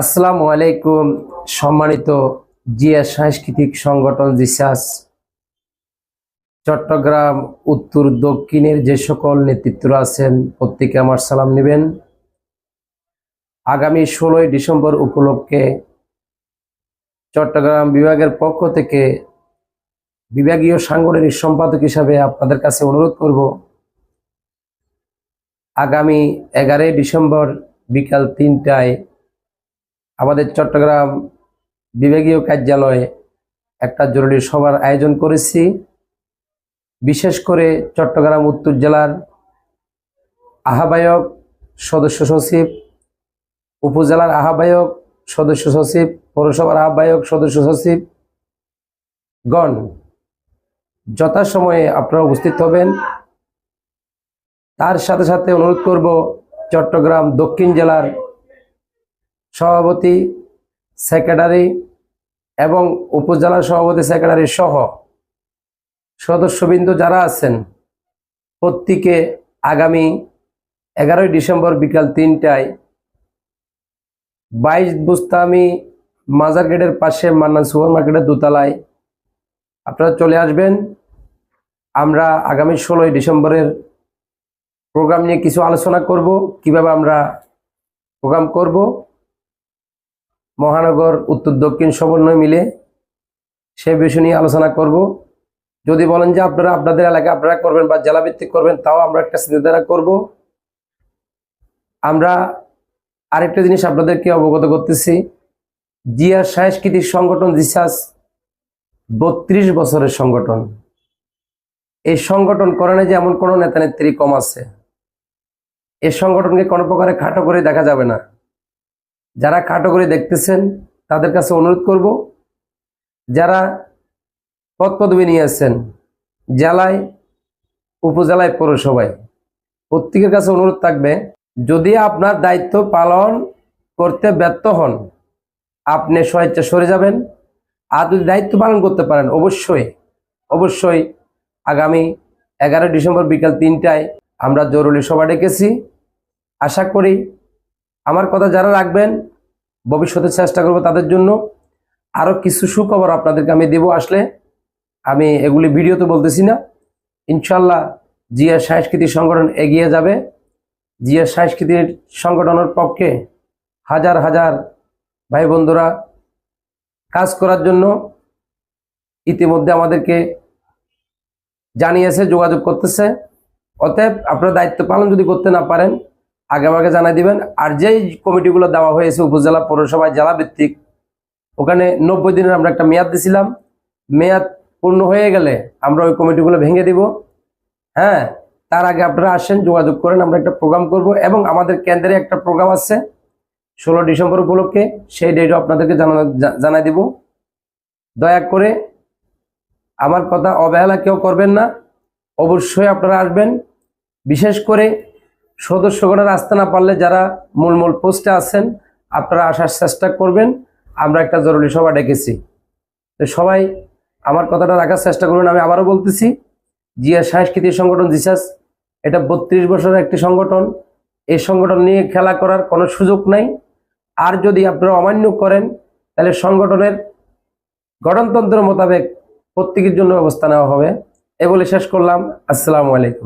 আসসালামু আলাইকুম, সম্মানিত জিয়া সাংস্কৃতিক সংগঠন জিসাস। চট্টগ্রাম, উত্তর, দক্ষিণের যে সকল নেতৃত্ব আছেন, প্রত্যেকে আমার সালাম নেবেন। আগামী ষোলোই ডিসেম্বর উপলক্ষে চট্টগ্রাম বিভাগের পক্ষ থেকে বিভাগীয় সাংগঠনিক সম্পাদক হিসাবে আপনাদের কাছে অনুরোধ করব, আগামী এগারোই ডিসেম্বর বিকাল তিনটায় আমাদের চট্টগ্রাম বিভাগীয় কার্যালয়ে একটা জরুরি সভার আয়োজন করেছি। বিশেষ করে চট্টগ্রাম উত্তর জেলার আহ্বায়ক সদস্য সচিব, উপজেলার আহ্বায়ক সদস্য সচিব, পৌরসভার আহ্বায়ক সদস্য সচিব গণ। যথাসময়ে আপনারা উপস্থিত হবেন। তার সাথে সাথে অনুরোধ করব চট্টগ্রাম দক্ষিণ জেলার সভাপতি, সেক্রেটারি এবং উপজেলা সভাপতি, সেক্রেটারি সহ সদস্যবৃন্দ যারা আছেন, প্রত্যেকে আগামী এগারোই ডিসেম্বর বিকাল তিনটায় বাইশ বুস্তামি মাজার গেটের পাশে মান্নান সুপার মার্কেটের দোতলায় আপনারা চলে আসবেন। আমরা আগামী ষোলোই ডিসেম্বরের প্রোগ্রাম নিয়ে কিছু আলোচনা করব, কীভাবে আমরা প্রোগ্রাম করব। মহানগর, উত্তর, দক্ষিণ সমন্বয় মিলে সে বিষয় নিয়ে আলোচনা করব। যদি বলেন যে আপনারা আপনাদের এলাকায় আপনারা করবেন বা জেলাভিত্তিক করবেন, তাও আমরা একটা চিন্তাধারা করব। আমরা আরেকটা জিনিস আপনাদেরকে অবগত করতেছি। জিয়া সাংস্কৃতিক সংগঠন, জিসাস, বত্রিশ বছরের সংগঠন। এই সংগঠন করে না যে এমন কোনো নেতা নেত্রী কম আছে। এই সংগঠনকে কোনো প্রকারে খাটো করে দেখা যাবে না। যারা খাটো করে দেখতেছেন, তাদের কাছে অনুরোধ করব, যারা পদ পদবি নিয়ে আসছেন, জেলায়, উপজেলায়, পৌরসভায়, প্রত্যেকের কাছে অনুরোধ থাকবে, যদি আপনার দায়িত্ব পালন করতে ব্যর্থ হন, আপনি স্বেচ্ছা সরে যাবেন। আর যদি দায়িত্ব পালন করতে পারেন, অবশ্যই অবশ্যই আগামী এগারো ডিসেম্বর বিকাল তিনটায় আমরা জরুরি সভা ডেকেছি। আশা করি আমার কথা যারা রাখবেন ভবিষ্যতে চেষ্টা করব তাদের জন্য। আরও কিছু সুখবর আপনাদেরকে আমি দেব আসলে। আমি এগুলি ভিডিওতে বলতেছি না। ইনশাল্লাহ জিয়া সাংস্কৃতিক সংগঠন এগিয়ে যাবে। জিয়া সাংস্কৃতিক সংগঠনের পক্ষে হাজার হাজার ভাই বন্ধুরা কাজ করার জন্য ইতিমধ্যে আমাদেরকে জানিয়েছে, যোগাযোগ করতেছে। অতএব আপনারা দায়িত্ব পালন যদি করতে না পারেন আগে আমাকে জানাই দিবেন। আর যেই কমিটিগুলো দেওয়া হয়েছে উপজেলা পৌরসভায় জেলা ভিত্তিক ওখানে নব্বই দিনের আমরা একটা মেয়াদ দিছিলাম। মেয়াদ পূর্ণ হয়ে গেলে আমরা ওই কমিটিগুলো ভেঙে দিব। হ্যাঁ তার আগে আপনারা আসেন, যোগাযোগ করেন, আমরা একটা প্রোগ্রাম করব এবং আমাদের কেন্দ্রে একটা প্রোগ্রাম আছে ষোলো ডিসেম্বর উপলক্ষে, সেই ডেটও আপনাদেরকে জানা জানাই দিব। দয়া করে আমার কথা অবহেলা কেউ করবেন না। অবশ্যই আপনারা আসবেন। বিশেষ করে সদস্যগণের আসতে না পারলে যারা মূল মূল পোস্টে আছেন, আপনারা আসার চেষ্টা করবেন। আমরা একটা জরুরি সভা ডেকেছি। তো সবাই আমার কথাটা রাখার চেষ্টা করবেন। আমি আবারও বলতেছি, জিয়া সাংস্কৃতিক সংগঠন জিসাস, এটা বত্রিশ বছরের একটি সংগঠন। এই সংগঠন নিয়ে খেলা করার কোনো সুযোগ নাই। আর যদি আপনারা অমান্য করেন, তাহলে সংগঠনের গঠনতন্ত্র মোতাবেক প্রত্যেকের জন্য ব্যবস্থা নেওয়া হবে। এ বলে শেষ করলাম। আসসালামু আলাইকুম।